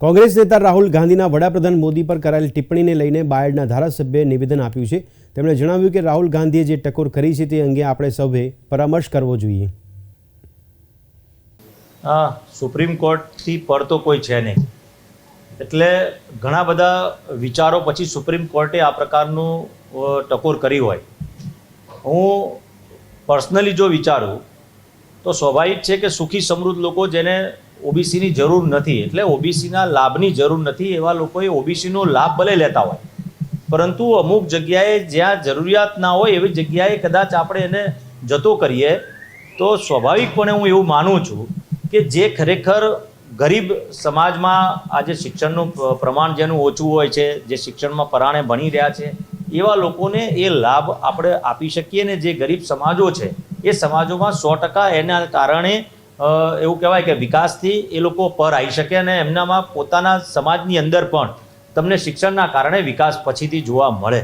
કોંગ્રેસ નેતા રાહુલ ગાંધીના વડાપ્રધાન મોદી પર કરાયેલી ટિપ્પણીને લઈને બાયડના ધારાસભ્યએ નિવેદન આપ્યું છે. તેમણે જણાવ્યું કે રાહુલ ગાંધીએ જે ટકોર કરી છે તે અંગે આપણે સૌએ પરામર્શ કરવો જોઈએ. હા, સુપ્રીમ કોર્ટથી પર તો કોઈ છે નહીં. એટલે ઘણા બધા વિચારો પછી સુપ્રીમ કોર્ટે આ પ્રકારનું ટકોર કરી હોય. હું પર્સનલી જો વિચારું, તો સ્વાભાવિક છે કે સુખી સમૃદ્ધ લોકો જેને ઓબીસીની જરૂર નથી, એટલે ઓબીસીના લાભની જરૂર નથી એવા લોકોએ ઓબીસીનો લાભ ભલે લેતા હોય. પરંતુ અમુક જગ્યાએ જ્યાં જરૂરિયાત ના હોય એવી જગ્યાએ કદાચ આપણે એને જતો કરીએ, તો સ્વાભાવિકપણે હું એવું માનું છું કે જે ખરેખર ગરીબ સમાજમાં આજે શિક્ષણનું પ્રમાણ જેનું ઓછું હોય છે, જે શિક્ષણમાં પરાણે ભણી રહ્યા છે, એવા લોકોને એ લાભ આપણે આપી શકીએ ને જે ગરીબ સમાજો છે, એ સમાજોમાં સો ટકા એના કારણે એવું કહેવાય કે વિકાસથી એ લોકો પર આવી શકે અને એમનામાં પોતાના સમાજની અંદર પણ તમને શિક્ષણના કારણે વિકાસ પછીથી જોવા મળે.